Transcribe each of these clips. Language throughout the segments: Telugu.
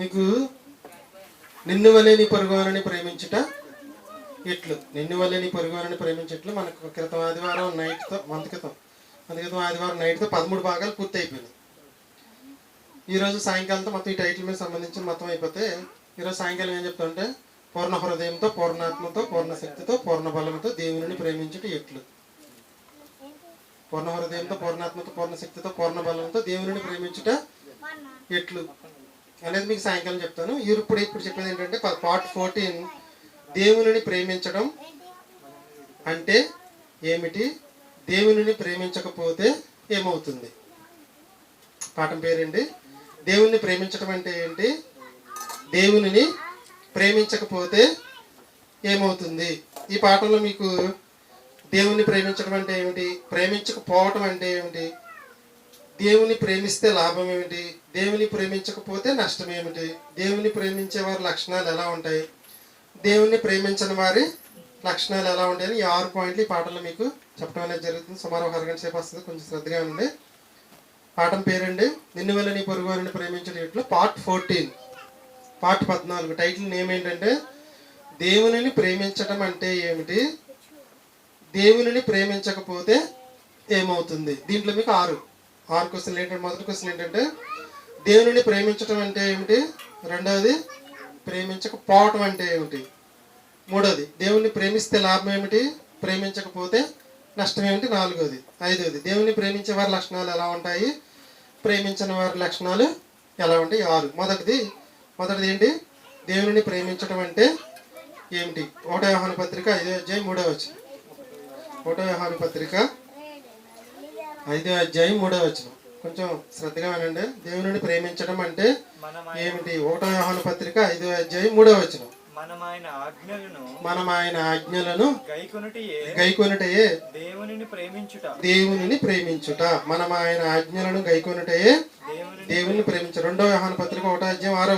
మీకు నిన్ను వలె నీ పొరుగువారిని ప్రేమించుట ఇట్లు నిన్ను వలె నీ పొరుగువారిని ప్రేమించట్లు మనకు క్రితం ఆదివారం నైట్తో మంత క్రితం మంత క్రితం ఆదివారం నైట్తో పదమూడు భాగాలు పూర్తి అయిపోయినాయి ఈరోజు సాయంకాలంతో మొత్తం ఈ టైటిల్ మీద సంబంధించిన మొత్తం అయిపోతే ఈరోజు సాయంకాలం ఏం చెప్తామంటే పూర్ణ హృదయంతో పూర్ణాత్మతో పూర్ణ శక్తితో పూర్ణ బలంతో దేవుని ప్రేమించుట ఎట్లు? పూర్ణ హృదయంతో పూర్ణాత్మతో పూర్ణ శక్తితో పూర్ణ బలంతో దేవుని ప్రేమించుట ఎట్లు? అనేది మీకు సాయంకాలం చెప్తాను. ఇప్పుడు ఇప్పుడు చెప్పేది ఏంటంటే పార్ట్ ఫోర్టీన్ దేవుని ప్రేమించడం అంటే ఏమిటి? దేవుని ప్రేమించకపోతే ఏమవుతుంది? పాఠం పేరండి. దేవుణ్ణి ప్రేమించడం అంటే ఏంటి? దేవునిని ప్రేమించకపోతే ఏమవుతుంది? ఈ పాఠంలో మీకు దేవుణ్ణి ప్రేమించడం అంటే ఏమిటి? ప్రేమించకపోవటం అంటే ఏమిటి? దేవుని ప్రేమిస్తే లాభం ఏమిటి? దేవుని ప్రేమించకపోతే నష్టం ఏమిటి? దేవుని ప్రేమించే వారి లక్షణాలు ఎలా ఉంటాయి? దేవుని ప్రేమించని వారి లక్షణాలు ఎలా ఉంటాయని ఈ ఆరు పాయింట్లు ఈ పాటలు మీకు చెప్పడం అనేది జరుగుతుంది. సుమారు ఒక అరగంట సేపు వస్తుంది. కొంచెం శ్రద్ధగా ఉండి పాఠం పేరండి నిన్ను వల్ల నీ పొరుగు వారిని ప్రేమించడం పార్ట్ ఫోర్టీన్. పార్ట్ పద్నాలుగు. టైటిల్ నేమ్ ఏంటంటే దేవునిని ప్రేమించడం అంటే ఏమిటి? దేవునిని ప్రేమించకపోతే ఏమవుతుంది? దీంట్లో మీకు ఆరు ఆరు క్వశ్చన్లు ఏంటంటే మొదటి క్వశ్చన్ ఏంటంటే దేవుని ప్రేమించటం అంటే ఏమిటి? రెండవది ప్రేమించకపోవటం అంటే ఏమిటి? మూడవది దేవుణ్ణి ప్రేమిస్తే లాభం ఏమిటి? ప్రేమించకపోతే నష్టం ఏమిటి? నాలుగవది ఐదవది దేవుని ప్రేమించే వారి లక్షణాలు ఎలా ఉంటాయి? ప్రేమించని వారి లక్షణాలు ఎలా ఉంటాయి? ఆరు. మొదటిది మొదటిది ఏంటి? దేవుని ప్రేమించడం అంటే ఏమిటి? ఒకటో వ్యవహాన పత్రిక ఐదో అధ్యాయం మూడవ వచ్చిన ఒకటో వ్యవహాన పత్రిక ఐదో అధ్యాయం మూడో వచ్చిన కొంచెం శ్రద్ధగా వినండి. దేవుని ప్రేమించడం అంటే మనం ఏమిటి? ఒకటో వ్యవహాన పత్రిక ఐదో అధ్యాయం మూడో వచ్చిన మనం ఆయన ఆజ్ఞలను మనం ఆయన ఆజ్ఞలను గైకొనుటియే గైకొనుటయే దేవునిని ప్రేమించుట. దేవునిని ప్రేమించుట. మనం ఆయన ఆజ్ఞలను గైకొనుటయే దేవుని దేవుని ప్రేమించ రెండో వ్యవహాన పత్రిక ఒకటో అధ్యాయం ఆరో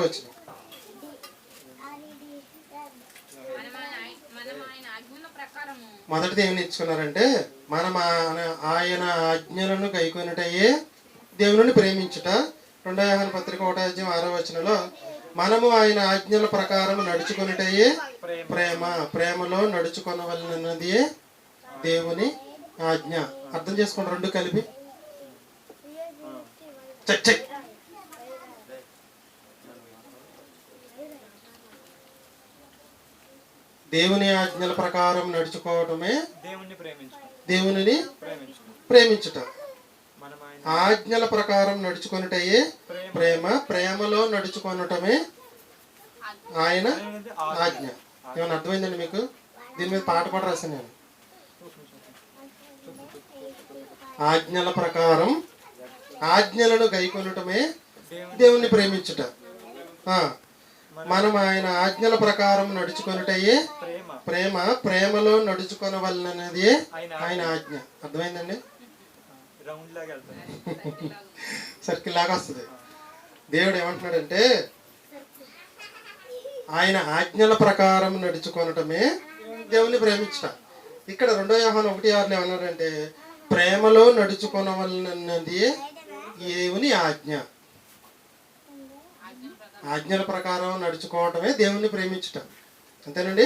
ప్రకారము మొదటిది ఏమి నేర్చుకున్నారంటే మనం ఆయన- ఆయన ఆజ్ఞలను గైకొనుటయే దేవుని ప్రేమించుట. రెండో వ్యవహాన పత్రిక ఒకటాజ్యం ఆరో వచనంలో మనము ఆయన ఆజ్ఞల ప్రకారం నడుచుకొనుటయే ప్రేమ. ప్రేమలో నడుచుకొనవలనది దేవుని ఆజ్ఞ. అర్థం చేసుకోండి రెండు కలిపి. చచ్చే దేవుని ఆజ్ఞల ప్రకారం నడుచుకోవటమే దేవుణ్ణి ప్రేమించుట దేవునిని ప్రేమించుట. ఆజ్ఞల ప్రకారం నడుచుకొనుటయే ప్రేమ. ప్రేమలో నడుచుకొనటమే ఆయన ఆజ్ఞ. ఏమైనా అర్థమైందండి మీకు? దీని మీద పాట పాట రాశాను నేను. ఆజ్ఞల ప్రకారం ఆజ్ఞలను గైకొనటమే దేవుని దేవుణ్ణి ప్రేమించుట. మనం ఆయన ఆజ్ఞల ప్రకారం నడుచుకొనుటయే ప్రేమ. ప్రేమ. ప్రేమలో నడుచుకొనవలనది ఆయన ఆయన ఆజ్ఞ. అర్థమైందండి? సర్కిల్ లాగా వస్తుంది. దేవుడు ఏమంటున్నాడంటే ఆయన ఆజ్ఞల ప్రకారం నడుచుకొనటమే దేవుని ప్రేమించట. ఇక్కడ రెండో వ్యవహారం ఒకటి ఆరులో ఏమన్నాడంటే ప్రేమలో నడుచుకొనవలనది దేవుని ఆజ్ఞ. ఆజ్ఞల ప్రకారం నడుచుకోవటమే దేవుణ్ణి ప్రేమించుట. అంతేనండి?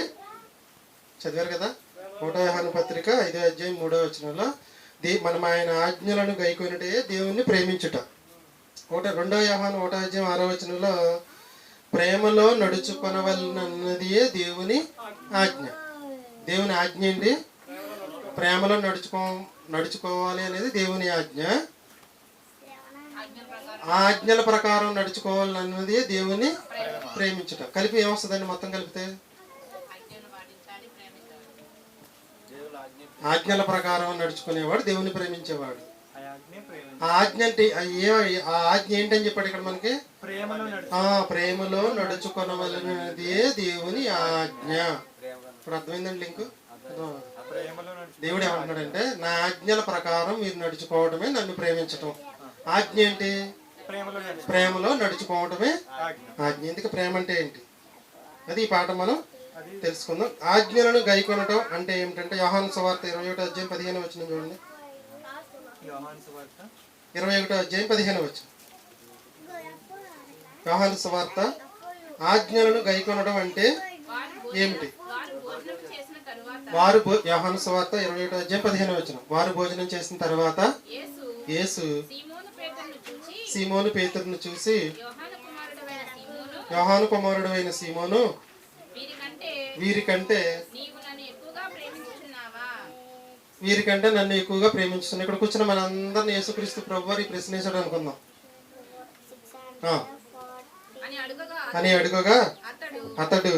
చదివారు కదా? ఒకటో వ్యవహార పత్రిక ఐదో అధ్యాయం మూడో వచనంలో దే మనం ఆయన ఆజ్ఞలను గైకొనిటే దేవుణ్ణి ప్రేమించుట. ఒకటి రెండో వ్యవహారం ఒకటో అధ్యాయం ఆరో వచనంలో ప్రేమలో నడుచుకొనవలనన్నదియే దేవుని ఆజ్ఞ. దేవుని ఆజ్ఞ ఏంటి? ప్రేమలో నడుచుకో నడుచుకోవాలి అనేది దేవుని ఆజ్ఞ. ఆజ్ఞల ప్రకారం నడుచుకోవాలన్నది దేవుని ప్రేమించుట. కలిపి ఏమొస్తుందండి మొత్తం కలిపితే? ఆజ్ఞలు ప్రకారం నడుచుకునేవాడు దేవుని ప్రేమించేవాడు. ఆ ఆజ్ఞ ప్రేమ ఆ ఆజ్ఞ అంటే ఏ ఆజ్ఞ ఏంటని చెప్పాడు ఇక్కడ మనకి? ప్రేమలో ఆ ప్రేమలో నడుచుకొనవలనది దేవుని ఆజ్ఞ. ఇప్పుడు అర్థమైందండి లింక్? దేవుడు ఏమంటున్నాడంటే నా ఆజ్ఞల ప్రకారం మీరు నడుచుకోవడమే నన్ను ప్రేమించటం. ఆజ్ఞ ఏంటి? ప్రేమలో నడు ప్రేమలో నడుచుకోవడమే ఆజ్ఞ. ఎందుకు ప్రేమ అంటే ఏంటి? అది ఈ పాఠం మనం తెలుసుకుందాం. ఆజ్ఞలను గైకొనటం అంటే ఏమిటంటే యోహాను సువార్త ఇరవై ఒకటో అధ్యాయం పదిహేను వచ్చిన చూడండి. యోహాను సువార్త. ఇరవై ఒకటో అధ్యాయం పదిహేను వచ్చిన యోహాను సువార్త ఆజ్ఞలను గైకొనడం అంటే ఏమిటి? వారు భోజనం చేసిన తరువాత వారు భో- యోహాను సువార్త ఇరవై ఒకటో అధ్యాయం పదిహేను వచ్చిన వారు భోజనం చేసిన తర్వాత యేసు యేసు సీమోను పేతురును చూచి సీమోను పేతురును చూసి యోహాను కుమారుడు అయిన సీమోను వీరికంటే వీరికంటే నన్ను ఎక్కువగా ప్రేమించుచున్నావా? వీరికంటే నన్ను ఎక్కువగా ప్రేమించుతున్నా ఇక్కడ కూర్చున్న మనందరిని యేసుక్రీస్తు ప్రభు వారి ప్రశ్న వేసాడు అనుకుందాం. అని అడుగగా అతడు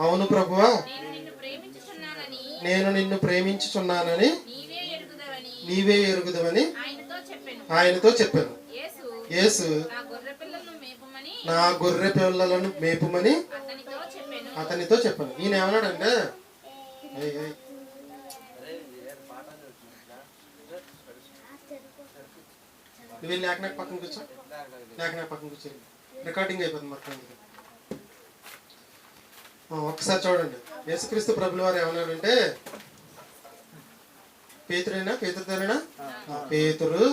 అవును ప్రభువా నేను నిన్ను ప్రేమించుచున్నానని నేను నిన్ను ప్రేమించుచున్నానని నీవే ఎరుగుదవని ఆయనతో చెప్పాను. యేసు నా గొర్రె పిల్లలను మేపమని అతనితో చెప్పాను. ఈయన ఏమన్నాడంటే. నువ్వు వెళ్ళి లేకనాక పక్కన కూర్చో. లేకనాక పక్కన కూర్చో. రికార్డింగ్ అయిపోతుంది మొత్తం ఒక్కసారి చూడండి. యేసుక్రీస్తు ప్రభుల వారు ఏమన్నాడంటే పేతురేనా పేతురుతోనేనా ఆ, పేతురు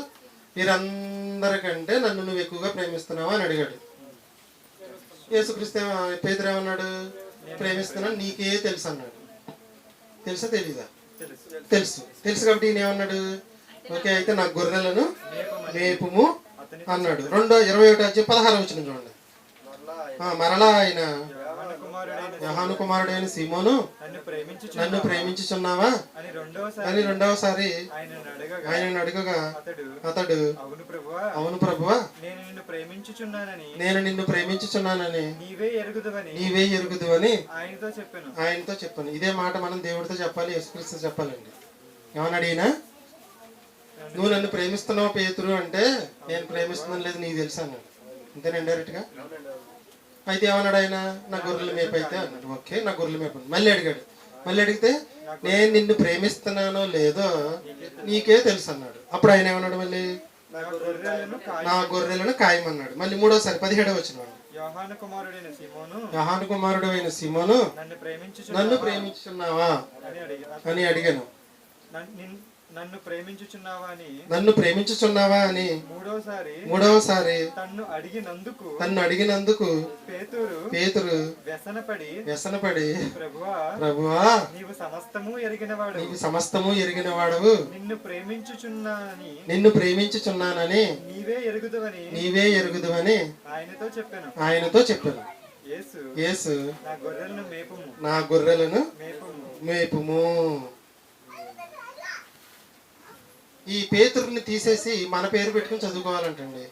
వీరందరికంటే నన్ను నువ్వు ఎక్కువగా ప్రేమిస్తున్నావా అని అడిగాడు. యేసుక్రీస్తు పేదరేమన్నాడు పేతురు ప్రేమిస్తున్నాను నీకే తెలుసు అన్నాడు. తెలుసా తెలీదా? తెలుసు. తెలుసు కాబట్టి ఈయన ఏమన్నాడు? ఓకే అయితే నా గొర్రెలను మేపుము అన్నాడు. రెండో ఇరవై ఒకటి వచ్చి పదహారు వచ్చిన చూడండి. మరలా ఆయన యోహాను కుమారుడైన సీమోను నన్ను ప్రేమించుచు నన్ను ప్రేమించుచున్నావా? అని రెండవసారి ఆయనను అడగగా ఆయనను అడుగగా అతడు అతడు అవును ప్రభువా అవును ప్రభువా నేను నిన్ను ప్రేమించుచున్నానని నేను నిన్ను ప్రేమించుచున్నానని నీవే ఎరుగుదవని నీవే ఎరుగుదు అని ఆయనతో చెప్పాను. ఆయనతో చెప్పాను. ఇదే మాట మనం దేవుడితో చెప్పాలి యేసుక్రీస్తు చెప్పాలండి. ఏమన్నాడు ఈయన నువ్వు నన్ను ప్రేమిస్తున్నావు పేతురు? అంటే నేను ప్రేమిస్తున్నాను లేదు నీకు తెలుసా అన్నాడు. అంతేనా డైరెక్ట్గా అయితే ఏమన్నాడు ఆయన? నా గొర్రెల మేపు అయితే అన్నాడు. ఓకే నా గొర్రెల మేపు మళ్ళీ అడిగాడు. మళ్ళీ అడిగితే నేను నిన్ను ప్రేమిస్తున్నానో లేదో నీకే తెలుసు అన్నాడు. అప్పుడు ఆయన ఏమన్నాడు మళ్ళీ? నా గొర్రెలను ఖాయమన్నాడు మళ్ళీ మూడోసారి పదిహేడో వచ్చిన యోహాను కుమారుడు అయిన సిమోను నన్ను ప్రేమించున్నావా అని అడిగా అని అడిగాను. నన్ను ప్రేమించుచున్నావా అని నన్ను ప్రేమించుచున్నావా అని మూడోసారి మూడవసారి తన్ను అడిగినందుకు నన్ను అడిగినందుకు పేతురు పేతురు వ్యసనపడి వ్యసనపడి ప్రభువా ప్రభువా నీవు సమస్తము ఎరిగినవాడు నీవు సమస్తము ఎరిగిన వాడవు నిన్ను ప్రేమించుచున్నానని నిన్ను ప్రేమించుచున్నానని నీవే ఎరుగుదవని నీవే ఎరుగుదువని ఆయనతో చెప్పాను. ఆయనతో చెప్పాను. యేసు యేసు నా గొర్రెలను మేపుము. నా గొర్రెలను మేపుము. మేపుము. ఈ పేతురుని తీసేసి మన పేరు పెట్టుకుని చదువుకోవాలంటండి.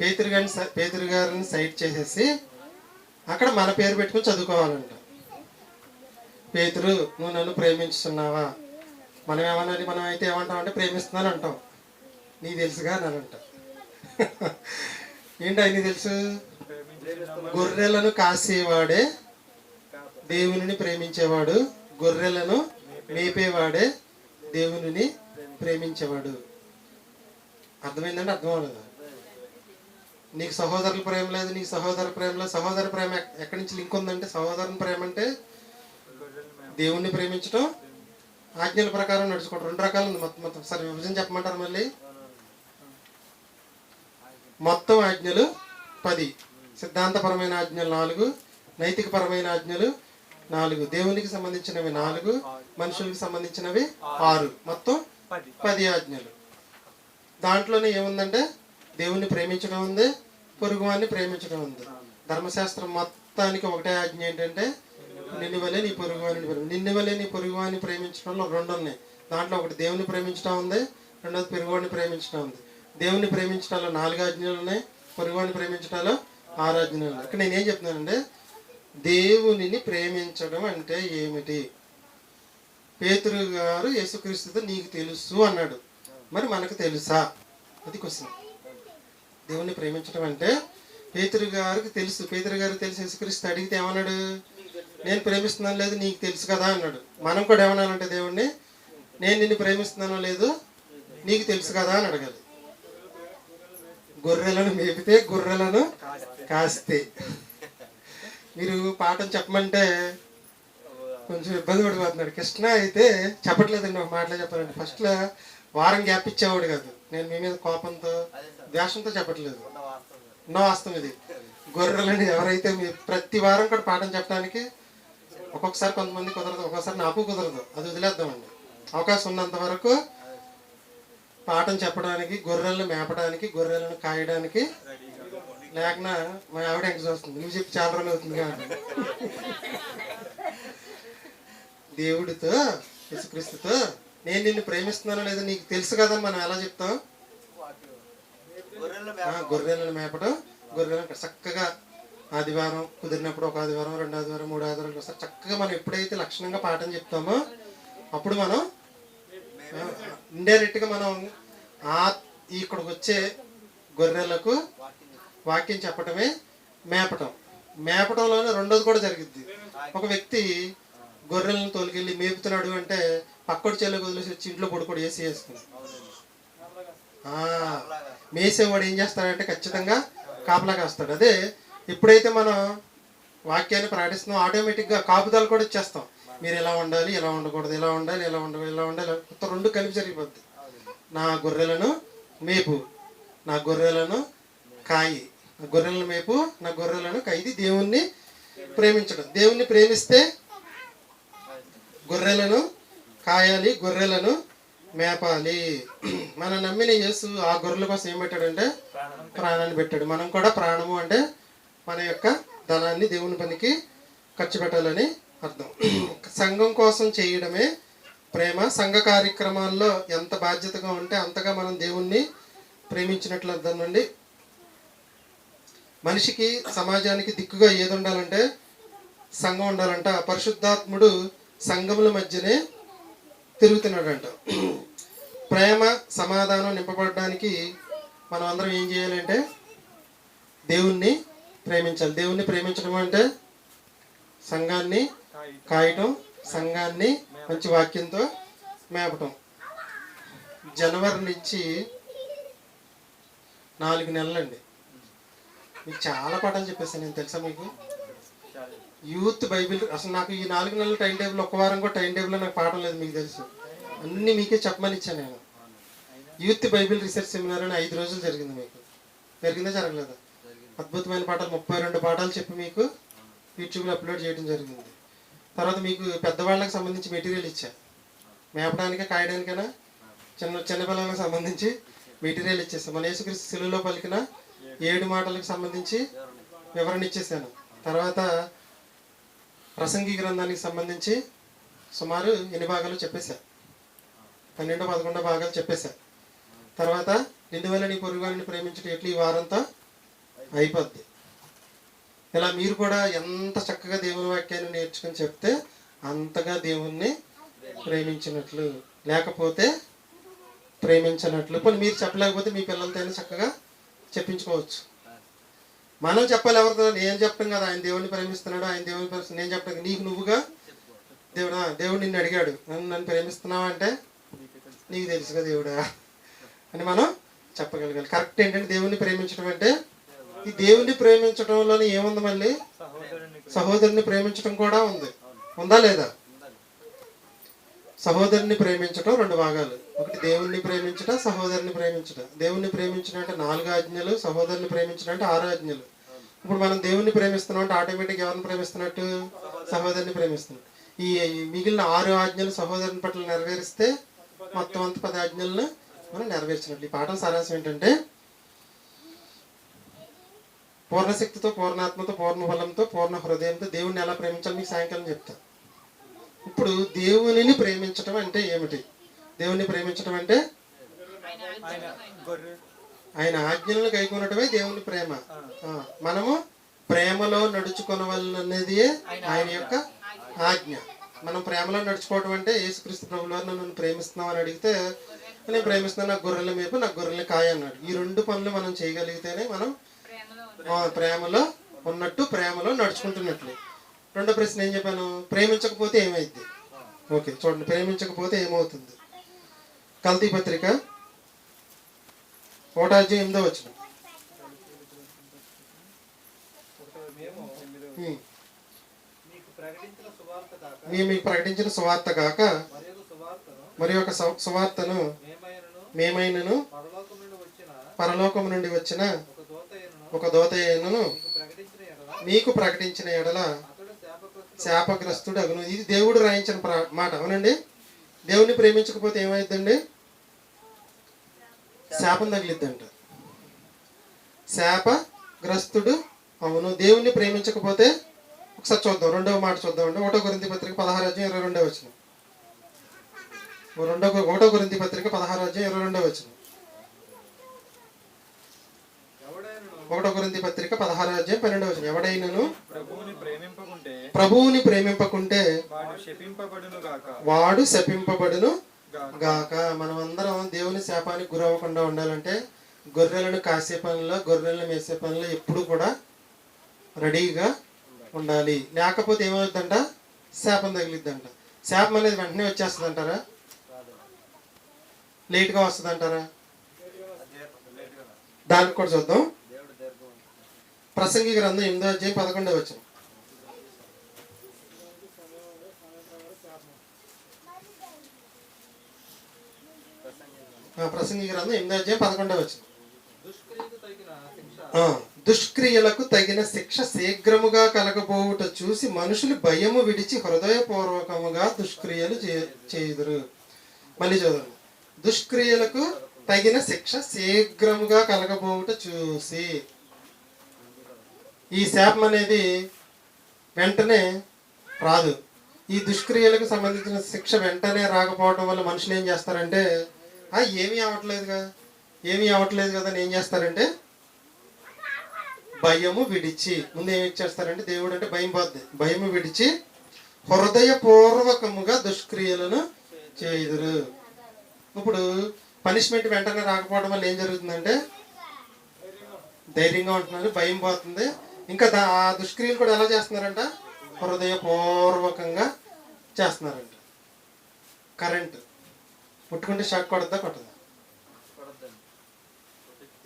పేతురు గారిని పేతురు గారిని సైట్ చేసేసి అక్కడ మన పేరు పెట్టుకుని చదువుకోవాలంట. పేతురు నువ్వు నన్ను ప్రేమించుతున్నావా? మనం ఏమన్నది మనం అయితే ఏమంటాం అంటే ప్రేమిస్తున్నాను అంటాం. నీ తెలుసుగా అని అంట ఏంటి ఆయన తెలుసు? గొర్రెలను కాసేవాడే దేవుని ప్రేమించేవాడు. గొర్రెలను మేపేవాడే దేవునిని ప్రేమించేవాడు. అర్థమైందంటే అర్థం అవ్వలేదు నీకు సహోదరుల ప్రేమ లేదు నీకు సహోదర ప్రేమ లేదు. సహోదర ప్రేమ ఎక్కడి నుంచి లింక్ ఉందంటే సహోదరుని ప్రేమ అంటే దేవుణ్ణి ప్రేమించడం ఆజ్ఞల ప్రకారం నడుచుకోవడం రెండు రకాలు ఉంది మొత్తం మొత్తం. సరే విభజన చెప్పమంటారు మళ్ళీ? మొత్తం ఆజ్ఞలు పది. సిద్ధాంతపరమైన ఆజ్ఞలు నాలుగు. నైతికపరమైన ఆజ్ఞలు నాలుగు. దేవునికి సంబంధించినవి నాలుగు. మనుషులకు సంబంధించినవి ఆరు. మొత్తం పది. పది ఆజ్ఞలు. దాంట్లోనే ఏముందంటే దేవుణ్ణి ప్రేమించడం ఉంది పొరుగువాన్ని ప్రేమించడం ఉంది. ధర్మశాస్త్రం మొత్తానికి ఒకటే ఆజ్ఞ ఏంటంటే నిన్ను వలే నీ పొరుగువాని ప్రేమ నిన్ను వలే నీ పొరుగువాని ప్రేమించడంలో రెండు ఉన్నాయి. దాంట్లో ఒకటి దేవుని ప్రేమించడం ఉంది రెండోది పొరుగువాడిని ప్రేమించడం ఉంది. దేవుని ప్రేమించడంలో నాలుగు ఆజ్ఞలు ఉన్నాయి పొరుగువాడిని ప్రేమించడంలో ఆరు ఆజ్ఞలు ఉన్నాయి. ఇక్కడ నేనేం చెప్తున్నానంటే దేవునిని ప్రేమించడం అంటే ఏమిటి? పేతురు గారు యేసుక్రీస్తుతో నీకు తెలుసు అన్నాడు. మరి మనకు తెలుసా? అది క్వశ్చన్ దేవుణ్ణి ప్రేమించడం అంటే పేతురు గారికి తెలుసు. పేతురు గారికి తెలుసు యేసుక్రీస్తు అడిగితే ఏమన్నాడు? నేను ప్రేమిస్తున్నాను లేదు నీకు తెలుసు కదా అన్నాడు. మనం కూడా ఏమన్నానంటే దేవుణ్ణి? నేను నిన్ను ప్రేమిస్తున్నానో లేదు నీకు తెలుసు కదా అని అడగాలి. గొర్రెలను మేపితే గొర్రెలను కాస్తే. మీరు పాఠం చెప్పమంటే కొంచెం ఇబ్బంది పడిపోతున్నాడు కృష్ణ అయితే చెప్పట్లేదండి ఒక మాటలో చెప్పాలండి ఫస్ట్లో వారం గ్యాప్ ఇచ్చేవాడు కాదు. నేను మీ మీద కోపంతో ద్వేషంతో చెప్పట్లేదు. ఉన్న వాస్తవం ఇది. గొర్రెలని ఎవరైతే మీ ప్రతి వారం కూడా పాఠం చెప్పడానికి ఒక్కొక్కసారి కొంతమంది కుదరదు ఒక్కొక్కసారి నాకు కుదరదు. అది వదిలేద్దామండి. అవకాశం ఉన్నంత వరకు పాఠం చెప్పడానికి గొర్రెలను మేపడానికి గొర్రెలను కాయడానికి లేకనా మా ఆవిడ ఎంత చూస్తుంది. నువ్వు చెప్పి చాలా రోజులు అవుతుంది కానీ దేవుడితో యేసుక్రీస్తుతో నేను నిన్ను ప్రేమిస్తున్నానో లేదో నీకు తెలుసు కదా మనం ఎలా చెప్తాం? గొర్రెలను మేపడం గొర్రెలను చక్కగా ఆదివారం కుదిరినప్పుడు ఒక ఆదివారం రెండు ఆదివారం మూడు ఆదివారం ఒకసారి చక్కగా మనం ఎప్పుడైతే లక్షణంగా పాఠం చెప్తామో అప్పుడు మనం ఇండైరెక్ట్గా మనం ఆ ఇక్కడికి వచ్చే గొర్రెలకు వాక్యం చెప్పటమే మేపటం. మేపటంలోనే రెండోది కూడా జరిగింది ఒక వ్యక్తి గొర్రెలను తోలుకెళ్ళి మేపుతున్నాడు అంటే పక్కడు చెల్లి వదిలేసి వచ్చి ఇంట్లో పొడుకోడు వేసి వేసుకుని. మేసేవాడు ఏం చేస్తాడంటే ఖచ్చితంగా కాపలా కాస్తాడు. అదే ఎప్పుడైతే మనం వాక్యాన్ని ప్రకటిస్తున్నాం ఆటోమేటిక్గా కాపుదలు కూడా ఇచ్చేస్తాం మీరు ఎలా ఉండాలి ఎలా ఉండకూడదు ఇలా ఉండాలి ఇలా ఉండాలి ఇలా ఉండాలి. మొత్తం రెండు కలిపి జరిగిపోద్ది. నా గొర్రెలను మేపు నా గొర్రెలను కాయి. గొర్రెలను మేపు నా గొర్రెలను కాయి. దేవుణ్ణి ప్రేమించడం. దేవుణ్ణి ప్రేమిస్తే గొర్రెలను కాయాలి గొర్రెలను మేపాలి. మనం నమ్మిన యేసు ఆ గొర్రెల కోసం ఏం పెట్టాడంటే ప్రాణాన్ని పెట్టాడు. మనం కూడా ప్రాణము అంటే మన యొక్క ధనాన్ని దేవుని పనికి ఖర్చు పెట్టాలని అర్థం. సంఘం కోసం చేయడమే ప్రేమ. సంఘ కార్యక్రమాల్లో ఎంత బాధ్యతగా ఉంటే అంతగా మనం దేవుణ్ణి ప్రేమించినట్లు అర్థం నుండి మనిషికి సమాజానికి దిక్కుగా ఏది ఉండాలంటే సంఘం ఉండాలంట. పరిశుద్ధాత్ముడు సంఘముల మధ్యనే తిరుగుతున్నాడంట. ప్రేమ సమాధానం నింపబడడానికి మనం అందరం ఏం చేయాలంటే దేవుణ్ణి ప్రేమించాలి. దేవుణ్ణి ప్రేమించడం అంటే సంఘాన్ని కాయటం సంఘాన్ని మంచి వాక్యంతో మేపటం. జనవరి నుంచి నాలుగు నెలలండి. మీకు చాలా పాఠాలు చెప్పేసాను నేను తెలుసా మీకు? యూత్ బైబిల్ అసలు నాకు ఈ నాలుగు నెలల టైం టేబుల్ ఒక వారం కూడా టైం టేబుల్ నాకు పాఠం లేదు మీకు తెలుసు. అన్నీ మీకే చెప్పమని ఇచ్చాను నేను. యూత్ బైబిల్ రీసెర్చ్ సెమినార్ అని ఐదు రోజులు జరిగింది మీకు. జరిగిందా జరగలేదా? అద్భుతమైన పాఠాలు ముప్పై రెండు పాఠాలు చెప్పి మీకు యూట్యూబ్లో అప్లోడ్ చేయడం జరిగింది. తర్వాత మీకు పెద్దవాళ్ళకి సంబంధించి మెటీరియల్ ఇచ్చా. మేపడానికా కాయడానికైనా? చిన్న చిన్నపిల్లలకు సంబంధించి మెటీరియల్ ఇచ్చేస్తాను మన యేసుక్రీస్తు శిలువలో పలికిన ఏడు మాటలకు సంబంధించి వివరణ ఇచ్చేసాను. తర్వాత ప్రసంగి గ్రంథానికి సంబంధించి సుమారు ఎన్ని భాగాలు చెప్పేశా? పన్నెండో పదకొండో భాగాలు చెప్పేశా. తర్వాత ఎందువల్ల నీ పొరుగువారిని ప్రేమించడం ఎట్లు ఈ వారంతో అయిపోద్ది. ఇలా మీరు కూడా ఎంత చక్కగా దేవుని వాక్యాన్ని నేర్చుకుని చెప్తే అంతగా దేవుణ్ణి ప్రేమించినట్లు లేకపోతే ప్రేమించినట్లు. పోనీ మీరు చెప్పలేకపోతే మీ పిల్లలతో చక్కగా చెప్పించుకోవచ్చు. మనం చెప్పాలి ఎవరితో? నేను చెప్పడం కదా. ఆయన దేవుణ్ణి ప్రేమిస్తున్నాడు ఆయన దేవుని ప్రేమిస్తున్నాడు నేను చెప్పడం నీకు నువ్వుగా? దేవుడా దేవుడు నిన్ను అడిగాడు. నన్ను నన్ను ప్రేమిస్తున్నావు అంటే? నీకు తెలుసుగా దేవుడా. అని మనం చెప్పగలగాలి. కరెక్ట్ ఏంటంటే దేవుణ్ణి ప్రేమించడం అంటే ఈ దేవుణ్ణి ప్రేమించడంలోనే ఏముంది మళ్ళీ? సహోదరుని ప్రేమించడం కూడా ఉంది. ఉందా లేదా? సహోదరుని ప్రేమించటం రెండు భాగాలు. ఒకటి దేవుణ్ణి ప్రేమించట సహోదరుని ప్రేమించడం దేవుణ్ణి ప్రేమించడం అంటే నాలుగు ఆజ్ఞలు సహోదరుని ప్రేమించడం అంటే ఆరు ఆజ్ఞలు. ఇప్పుడు మనం దేవుణ్ణి ప్రేమిస్తున్నాం అంటే ఆటోమేటిక్ ఎవరిని ప్రేమిస్తున్నట్టు? సహోదరుని ప్రేమిస్తున్నాం. ఈ మిగిలిన ఆరు ఆజ్ఞలు సహోదరుని పట్ల నెరవేరిస్తే మొత్తం అంత పది ఆజ్ఞలను మనం నెరవేర్చినట్లు ఈ పాఠం సారాంశం ఏంటంటే పూర్ణశక్తితో పూర్ణాత్మతో పూర్ణ బలంతో పూర్ణ హృదయంతో దేవుణ్ణి ఎలా ప్రేమించాలి మీకు సాయంకాలం చెప్తాను ఇప్పుడు దేవునిని ప్రేమించటం అంటే ఏమిటి? దేవుణ్ణి ప్రేమించటం అంటే? ఆయన ఆయన ఆజ్ఞలను కైకొనటమే దేవుని ప్రేమ. మనము ప్రేమలో నడుచుకొనవలనది ఆయన యొక్క ఆజ్ఞ. మనం ప్రేమలో నడుచుకోవటం అంటే యేసుక్రీస్తు ప్రభుల వారు నన్ను ప్రేమిస్తున్నావు అని అడిగితే నేను ప్రేమిస్తున్నాను నా గొర్రెల మేపు నాకు గొర్రెల కాయ అన్నాడు. ఈ రెండు పనులు మనం చేయగలిగితేనే మనం ప్రేమలో ప్రేమలో ఉన్నట్టు ప్రేమలో నడుచుకుంటున్నట్లు. రెండో ప్రశ్న ఏం చెప్పాను? ప్రేమించకపోతే ఏమైద్ది? ఓకే చూడండి ప్రేమించకపోతే ఏమవుతుంది? కల్తీ పత్రిక ఓటాజ్యం ఎనిమిదో వచ్చిన మీకు ప్రకటించిన సువార్త కాక మేము మీకు ప్రకటించిన సువార్త కాక మరి ఒక సువార్తను మేమైనను పరలోకం నుండి వచ్చిన ఒక దోత అయినను ఒక దోత అయినను మీకు ప్రకటించిన ఎడల మీకు ప్రకటించిన ఎడల అతడు శాపగ్రస్తుడు అగును. ఇది దేవుడు రాయించిన మాట. అవునండి? దేవుణ్ణి ప్రేమించకపోతే ఏమైద్దండి? శాపం తగిలిద్దంట. శాపగ్రస్తుడు అవును. దేవుణ్ణి ప్రేమించకపోతే ఒకసారి చూద్దాం. రెండవ మాట చూద్దామండి ఒకటో గురింతి పత్రిక పదహారు అధ్యాయం ఇరవై రెండవ వచ్చిన రెండో ఒకటో గురింతి పత్రిక పదహారు అధ్యాయం ఇరవై రెండవ వచ్చిన ఒకటో గురింతి పత్రిక పదహారు అధ్యాయం పన్నెండవ వచ్చిన ఎవడైనను ప్రభువుని ప్రేమింపకుంటే ప్రభువుని ప్రేమింపకుంటే వాడు శపింపబడును గాక. గాక. మనమందరం దేవుని శాపానికి గురవ్వకుండా ఉండాలంటే గొర్రెలను కాసే పనిలో గొర్రెలను మేసే పనిలో ఎప్పుడు కూడా రెడీగా ఉండాలి. లేకపోతే ఏమవుతుందంట? శాపం తగిలిద్దంట. శాపం అనేది వెంటనే వచ్చేస్తుంది అంటారా లేట్గా వస్తుంది అంటారా దానికి కూడా చూద్దాం. ప్రసంగి గ్రంథం ఎనిమిదో అధ్యాయం పదకొండవ వచ్చిన ప్రసంగి గ్రంథం ఎనిమిదో అధ్యాయం పదకొండవ వచ్చిన దుష్క్రియలకు తగిన శిక్ష శీఘ్రముగా కలగబోవుట చూసి మనుషులు భయము విడిచి హృదయపూర్వకముగా దుష్క్రియలు చే- చేయుదురు. మళ్ళీ చదవండి దుష్క్రియలకు తగిన శిక్ష శీఘ్రముగా కలగబోవుట చూసి. ఈ శాపం అనేది వెంటనే రాదు. ఈ దుష్క్రియలకు సంబంధించిన శిక్ష వెంటనే రాకపోవడం వల్ల మనుషులు ఏం చేస్తారంటే "ఆ, ఏమీ అవ్వట్లేదుగా. ఏమీ అవ్వట్లేదు కదా అని ఏం చేస్తారంటే భయము విడిచి ముందు ఏం చేస్తారంటే దేవుడు అంటే భయం పోద్ది. భయము విడిచి హృదయపూర్వకముగా దుష్క్రియలను చేయుదురు. ఇప్పుడు పనిష్మెంట్ వెంటనే రాకపోవడం వల్ల ఏం జరుగుతుందంటే ధైర్యంగా ఉంటున్నారు భయం పోతుంది. ఇంకా దా- ఆ దుష్క్రియలు కూడా ఎలా చేస్తున్నారంట? హృదయపూర్వకంగా చేస్తున్నారంట. కరెంట్. ముట్టుకుంటే షాక్ కొడద్దా కొట్టదా?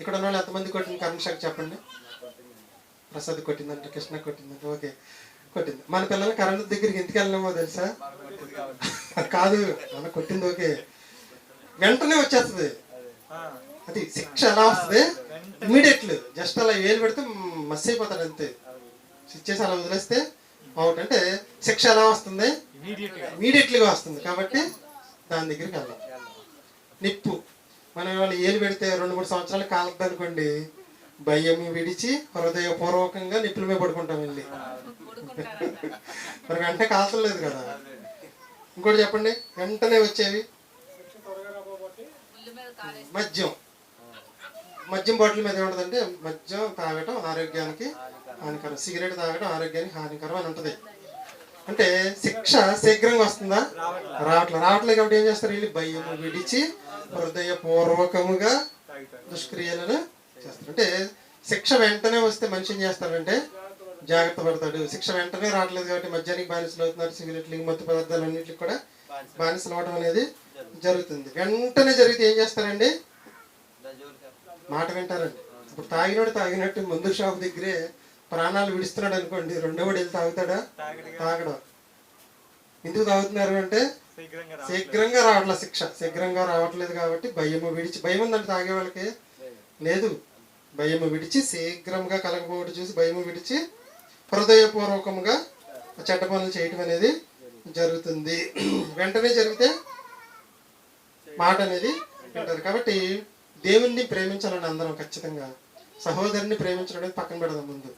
ఇక్కడ ఉన్న వాళ్ళు ఎంతమంది కొట్టింది? కరెంట్ షాక్ చెప్పండి. ప్రసాద్ కొట్టిందంట కృష్ణ కొట్టిందంట ఓకే. కొట్టింది. మన పిల్లలు కరెంట్ దగ్గరికి ఎందుకు వెళ్ళలేమో తెలుసా? కాదు మన కొట్టింది ఓకే. వెంటనే వచ్చేస్తుంది. అది శిక్ష ఎలా వస్తుంది? ఇమీడియట్లు. జస్ట్ అలా వేలు పెడితే మస్ అయిపోతాడు అంతే. ఇచ్చేసి అలా వదిలేస్తే అవుట్. అంటే శిక్ష ఎలా వస్తుంది? ఇమీడియట్లీగా. వస్తుంది. కాబట్టి దాని దగ్గరికి వెళ్ళాం నిప్పు. మనం వాళ్ళు ఏలు పెడితే రెండు మూడు సంవత్సరాలు కాలద్దు అనుకోండి భయం విడిచి హృదయపూర్వకంగా నిప్పుల మీద పడుకుంటాం వెళ్ళి మరి వెంటనే కాల్చలేదు కదా. ఇంకోటి చెప్పండి వెంటనే వచ్చేవి? మద్యం. మద్యం బాటిల్ మీద ఏముంటుందంటే మద్యం తాగటం ఆరోగ్యానికి హానికరం. సిగరెట్ తాగటం ఆరోగ్యానికి హానికరం అని ఉంటుంది. అంటే శిక్ష శీఘ్రంగా వస్తుందా? రావట్లేదు రావట్లేదు కాబట్టి ఏం చేస్తారు? వీళ్ళు భయం విడిచి హృదయపూర్వకముగా దుష్క్రియలను చేస్తారు. అంటే శిక్ష వెంటనే వస్తే మనిషి ఏం చేస్తాడంటే జాగ్రత్త పడతాడు. శిక్ష వెంటనే రావట్లేదు కాబట్టి మద్యానికి బానిసలు అవుతున్నారు. సిగరెట్లకి మత్తు పదార్థాలు అన్నింటికి కూడా బానిసలు. అవడం అనేది జరుగుతుంది. వెంటనే జరిగితే ఏం చేస్తారండి? మాట వింటారండి. ఇప్పుడు తాగినోడు తాగినట్టు ముందు షాప్ దగ్గరే ప్రాణాలు విడుస్తున్నాడు అనుకోండి రెండోవాడు వెళ్ళి తాగుతాడా? తాగడం. ఎందుకు తాగుతున్నారు అంటే శీఘ్రంగా రావట్లేదు. శిక్ష. శీఘ్రంగా రావట్లేదు కాబట్టి భయము విడిచి భయం ఉందంటే తాగే వాళ్ళకి? లేదు. భయము విడిచి శీఘ్రంగా కలగపోవడం చూసి భయము విడిచి హృదయపూర్వకముగా చెడ్డ పనులు చేయటం అనేది జరుగుతుంది. వెంటనే జరిగితే మాట అనేది వింటారు. కాబట్టి దేవుణ్ణి ప్రేమించాలని అందరం ఖచ్చితంగా. సహోదరుని ప్రేమించడం అనేది పక్కన పెడదాం ముందు.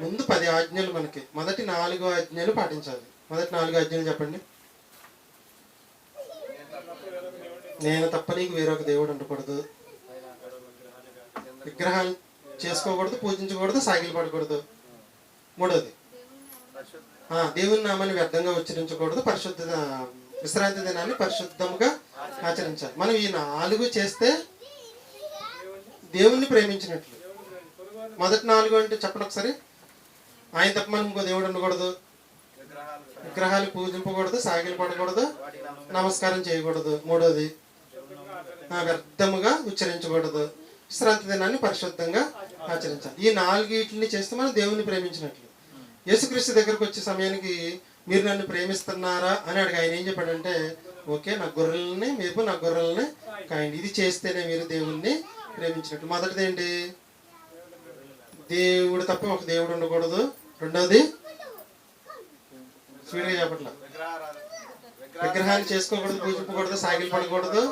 ముందు పది ఆజ్ఞలు మనకి. మొదటి నాలుగు ఆజ్ఞలు పాటించాలి. మొదటి నాలుగు ఆజ్ఞలు చెప్పండి. నేను తప్ప నీకు వేరొక దేవుడు ఉండకూడదు. విగ్రహాలు చేసుకోకూడదు పూజించకూడదు సాగిలు పడకూడదు. మూడోది. దేవుని నామాన్ని వ్యర్థంగా ఉచ్చరించకూడదు. పరిశుద్ధ విశ్రాంతి దినాన్ని పరిశుద్ధముగా ఆచరించాలి. మనం ఈ నాలుగు చేస్తే దేవుణ్ణి ప్రేమించినట్లు. మొదటి నాలుగు అంటే చెప్పండి ఒకసారి. ఆయన తప్ప మనం ఇంకో దేవుడు ఉండకూడదు. విగ్రహాలు పూజింపకూడదు సాగిలు పడకూడదు నమస్కారం చేయకూడదు. మూడోది వ్యర్థముగా ఉచ్చరించకూడదు. విశ్రాంతి దినాన్ని పరిశుద్ధంగా ఆచరించాలి. ఈ నాలుగిటిని చేస్తే మనం దేవుని ప్రేమించినట్లు. యేసుక్రీస్తు దగ్గరకు వచ్చే సమయానికి మీరు నన్ను ప్రేమిస్తున్నారా అని అడిగి ఆయన ఏం చెప్పాడంటే ఓకే నా గొర్రెల్ని మీరు నా గొర్రెల్ని కాయండి. ఇది చేస్తేనే మీరు దేవుణ్ణి ప్రేమించినట్టు మొదటిది ఏంటి? దేవుడు తప్ప ఒక దేవుడు ఉండకూడదు. రెండవది స్పీడ్గా చెప్పట్ల. విగ్రహాలు చేసుకోకూడదు పూజించకూడదు సాగిలు పడకూడదు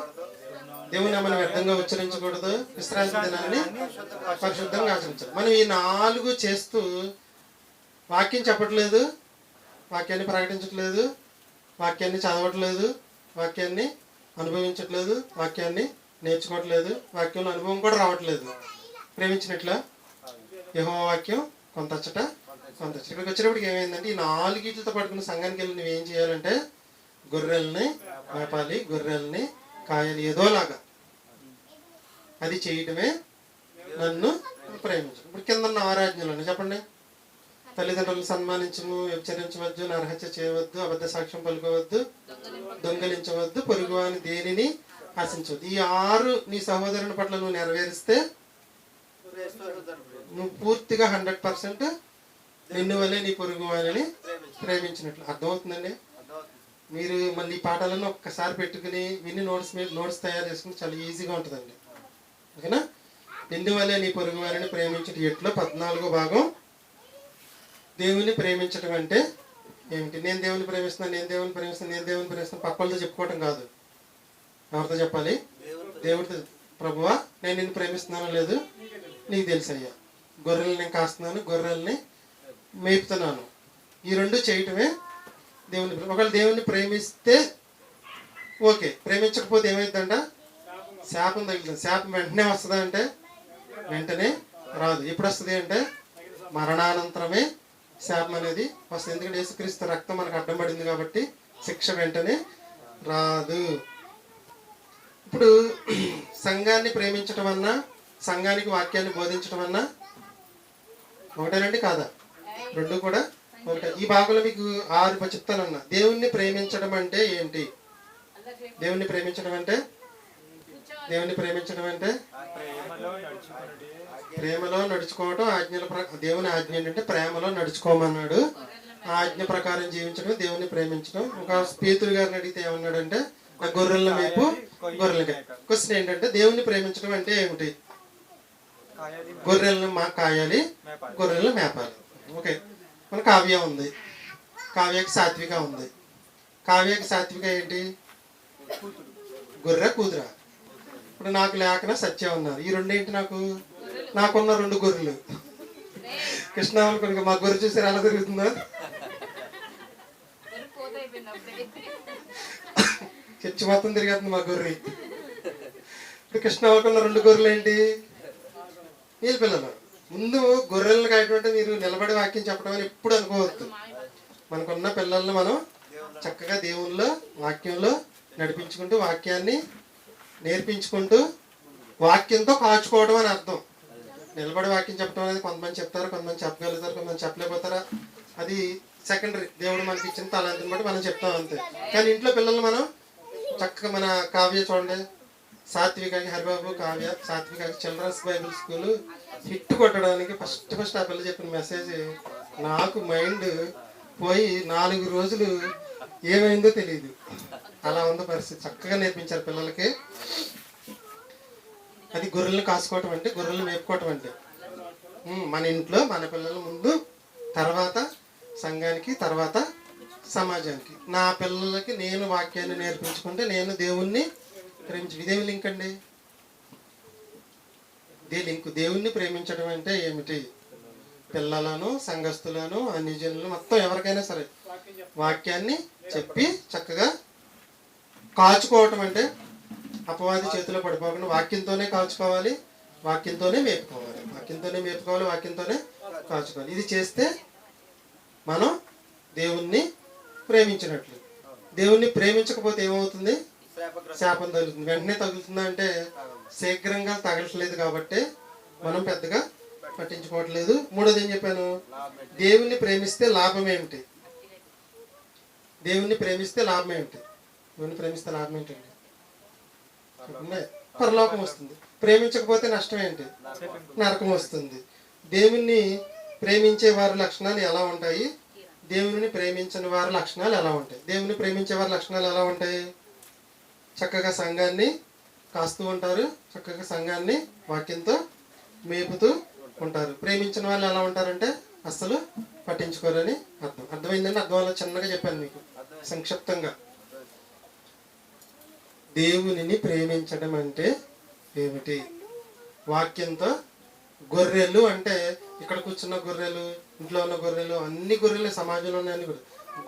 దేవుని మనం వ్యర్థంగా ఉచ్చరించకూడదు విశ్రాంతి దినాన్ని పరిశుద్ధంగా ఆచరించాలి. మనం ఈ నాలుగు చేస్తూ వాక్యం చెప్పట్లేదు వాక్యాన్ని ప్రకటించట్లేదు వాక్యాన్ని చదవట్లేదు వాక్యాన్ని అనుభవించట్లేదు వాక్యాన్ని నేర్చుకోవట్లేదు వాక్యంలో అనుభవం కూడా రావట్లేదు. ప్రేమించినట్ల? యహో వాక్యం కొంత కొంత ఇక్కడికి వచ్చినప్పటికి ఏమైందంటే ఈ నాలుగిట్లతో పట్టుకున్న సంఘానికి వెళ్ళి నువ్వేం చేయాలంటే గొర్రెల్ని మేపాలి గొర్రెల్ని కాయాలి ఏదోలాగా అది చేయటమే నన్ను ప్రేమించు ఇప్పుడు కింద ఉన్న ఆరాజ్ఞలు చెప్పండి. తల్లిదండ్రులను సన్మానించము వ్యభిచరించవద్దు నరహత్య చేయవద్దు అబద్ధ సాక్ష్యం పలుకోవద్దు దొంగలించవద్దు పొరుగు అని దేనిని ఆశించవద్దు. ఈ ఆరు నీ సహోదరుని పట్ల నువ్వు నెరవేరిస్తే నువ్వు పూర్తిగా హండ్రెడ్ పర్సెంట్ నిన్ను వల్లే నీ పొరుగు వాళ్ళని ప్రేమించినట్లు. అర్థమవుతుందండి? మీరు మళ్ళీ ఈ పాఠాలను ఒక్కసారి పెట్టుకుని విని నోట్స్ మీద నోట్స్ తయారు చేసుకుని చాలా ఈజీగా ఉంటుందండి. ఓకేనా? నిన్ను వల్లే నీ పొరుగు వారిని ప్రేమించడం ఎట్లో? పద్నాలుగో భాగం. దేవుని ప్రేమించడం అంటే ఏమిటి? నేను దేవుని ప్రేమిస్తున్నాను నేను దేవుని ప్రేమిస్తున్నాను నేను దేవుని ప్రేమిస్తున్నాను పక్క వాళ్ళతో చెప్పుకోవటం కాదు. ఎవరితో చెప్పాలి? దేవుడితో. ప్రభువా నేను నిన్ను ప్రేమిస్తున్నానో లేదు నీకు తెలుసు అయ్యా గొర్రెల్ని నేను కాస్తున్నాను గొర్రెల్ని మేపుతున్నాను. ఈ రెండు చేయటమే దేవుని ఒకవేళ దేవుని ప్రేమిస్తే ఓకే ప్రేమించకపోతే ఏమైందంట? శాపం తగులుతుంది శాపం వెంటనే వస్తుందా అంటే? వెంటనే రాదు. ఎప్పుడు వస్తుంది అంటే? మరణానంతరమే శాపం అనేది వస్తుంది. ఎందుకంటే యేసుక్రీస్తు రక్తం మనకు అడ్డం పడింది కాబట్టి శిక్ష వెంటనే రాదు. ఇప్పుడు సంఘాన్ని ప్రేమించటం అన్నా సంఘానికి వాక్యాన్ని బోధించడం అన్నా ఒకటేనండి కాదా? రెండు కూడా? ఒకటే ఈ భాగంలో మీకు ఆరు చెప్తానన్నా దేవుణ్ణి ప్రేమించడం అంటే ఏంటి దేవుణ్ణి ప్రేమించడం అంటే? దేవుణ్ణి ప్రేమించడం అంటే? ప్రేమలో నడుచుకోవటం ఆజ్ఞల దేవుని ఆజ్ఞ ఏంటంటే ప్రేమలో నడుచుకోమన్నాడు. ఆ ఆజ్ఞ ప్రకారం జీవించడం దేవుని ప్రేమించడం. ఒక పేతురు గారిని అడిగితే ఏమన్నాడంటే నా గొర్రెల వైపు గొర్రెలకి. క్వశ్చన్ ఏంటంటే దేవుని ప్రేమించడం అంటే ఏమిటి? గొర్రెలను మా కాయాలి. గొర్రెలను మేపాలి. ఓకే. మన కావ్య ఉంది. కావ్యకి సాత్విక ఉంది. కావ్యకి సాత్విక ఏంటి? గొర్రె కూతుర. ఇప్పుడు నాకు లేకన సత్య ఉన్నారు ఈ రెండు ఏంటి నాకు? నాకున్న రెండు గొర్రెలు. కృష్ణావళి కొనుక మా గొర్రె చూసారు ఎలా తిరుగుతుందో? పోతే చర్చి మొత్తం తిరిగేస్తుంది మా గొర్రె. ఇప్పుడు కృష్ణావళికి ఉన్న రెండు గొర్రెలు ఏంటి? నీళ్ళ పిల్లలు. ముందు గొర్రెలు కాయటం మీరు నిలబడి వాక్యం చెప్పడం అని ఎప్పుడు అనుకోవద్దు. మనకున్న పిల్లల్ని మనం చక్కగా దేవుల్లో వాక్యంలో నడిపించుకుంటూ వాక్యాన్ని నేర్పించుకుంటూ వాక్యంతో కాచుకోవడం అని అర్థం. నిలబడి వాక్యం చెప్పడం అనేది కొంతమంది చెప్తారు కొంతమంది చెప్పగలుగుతారు కొంతమంది చెప్పలేకపోతారా? అది సెకండరీ దేవుడు మనకి ఇచ్చిన తలాంతిని బట్టి మనం చెప్తాం అంతే. కానీ ఇంట్లో పిల్లల్ని మనం చక్కగా మన కావ్య చూడండి. సాత్వికకి హరిబాబు కావ్య సాత్వికకి చిల్డ్రన్స్ బైబిల్ స్కూల్ హిట్ కొట్టడానికి ఫస్ట్ ఫస్ట్ ఆ పిల్ల చెప్పిన మెసేజ్ నాకు మైండ్ పోయి నాలుగు రోజులు ఏమైందో తెలియదు అలా ఉంది పరిస్థితి. చక్కగా నేర్పించారు పిల్లలకి. అది గొర్రెలను కాసుకోవటం అంటే గొర్రెలు మేపుకోవటం అంటే. మన ఇంట్లో మన పిల్లల ముందు తర్వాత సంఘానికి తర్వాత సమాజానికి. నా పిల్లలకి నేను వాక్యాన్ని నేర్పించుకుంటే నేను దేవుణ్ణి ప్రేమించి ఇదేమి లింక్ అండి? ఇదే లింక్ దేవుణ్ణి ప్రేమించడం అంటే ఏమిటి? పిల్లలను సంఘస్థులను అన్యజనులు మొత్తం ఎవరికైనా సరే వాక్యాన్ని చెప్పి చక్కగా కాచుకోవటం అంటే అపవాది చేతిలో పడిపోకుండా వాక్యంతోనే కాచుకోవాలి వాక్యంతోనే మేపుకోవాలి. వాక్యంతోనే మేపుకోవాలి వాక్యంతోనే కాచుకోవాలి. ఇది చేస్తే మనం దేవుణ్ణి ప్రేమించినట్లు. దేవుణ్ణి ప్రేమించకపోతే ఏమవుతుంది? శాపం తగులుతుంది. వెంటనే తగులుతుందా అంటే శీఘ్రంగా తగలట్లేదు కాబట్టి మనం పెద్దగా పట్టించుకోవట్లేదు. మూడోది ఏం చెప్పాను? దేవుణ్ణి ప్రేమిస్తే లాభం ఏమిటి దేవుణ్ణి ప్రేమిస్తే లాభం ఏమిటి దేవుణ్ణి ప్రేమిస్తే లాభం ఏంటండి పరలోకం వస్తుంది. ప్రేమించకపోతే నష్టం ఏంటి? నరకం. వస్తుంది. దేవుణ్ణి ప్రేమించే వారి లక్షణాలు ఎలా ఉంటాయి? దేవుని ప్రేమించని వారి లక్షణాలు ఎలా ఉంటాయి? దేవుని ప్రేమించే వారి లక్షణాలు ఎలా ఉంటాయి? చక్కగా సంఘాన్ని కాస్తూ ఉంటారు. చక్కగా సంఘాన్ని వాక్యంతో మేపుతూ ఉంటారు. ప్రేమించిన వాళ్ళు ఎలా ఉంటారంటే అస్సలు పట్టించుకోరని అర్థం. అర్థమైందని అర్థం వల్ల చిన్నగా చెప్పాను మీకు. సంక్షిప్తంగా. దేవునిని ప్రేమించడం అంటే ఏమిటి? వాక్యంతో గొర్రెలు అంటే ఇక్కడ కూర్చున్న గొర్రెలు ఇంట్లో ఉన్న గొర్రెలు అన్ని గొర్రెలు సమాజంలో ఉన్నాయని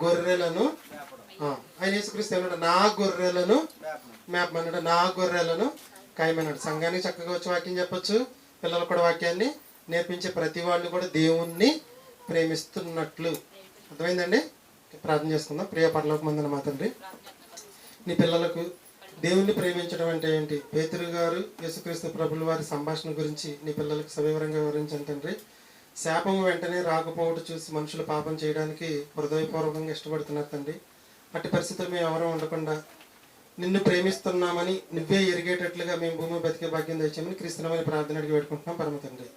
గొర్రెలను ఆయన యేసుక్రీస్తు ఏమంటారు నా గొర్రెలను మేపమన్నాడు నా గొర్రెలను కాయమన్నాడు సంఘానికి చక్కగా వచ్చి వాక్యం చెప్పచ్చు. పిల్లలు కూడా వాక్యాన్ని నేర్పించే ప్రతి వాళ్ళు కూడా దేవుణ్ణి ప్రేమిస్తున్నట్లు. అర్థమైందండి? ప్రార్థన చేసుకుందాం. ప్రియ పరలోక మందిన మా తండ్రి నీ పిల్లలకు దేవుణ్ణి ప్రేమించడం అంటే ఏంటి? పేతురు గారు యేసుక్రీస్తు ప్రభుల వారి సంభాషణ గురించి నీ పిల్లలకు సవివరంగా వివరించండి తండ్రి. శాపం వెంటనే రాకపోవట చూసి మనుషులు పాపం చేయడానికి హృదయపూర్వకంగా ఇష్టపడుతున్నారు తండ్రి. అట్టి పరిస్థితులు మేము ఎవరూ ఉండకుండా నిన్ను ప్రేమిస్తున్నామని నువ్వే ఎరిగేటట్లుగా మేము భూమి బతికే భాగ్యం తెచ్చామని క్రీస్తునమని ప్రార్థన అడిగి పెట్టుకుంటున్నాం పరమ తండ్రి.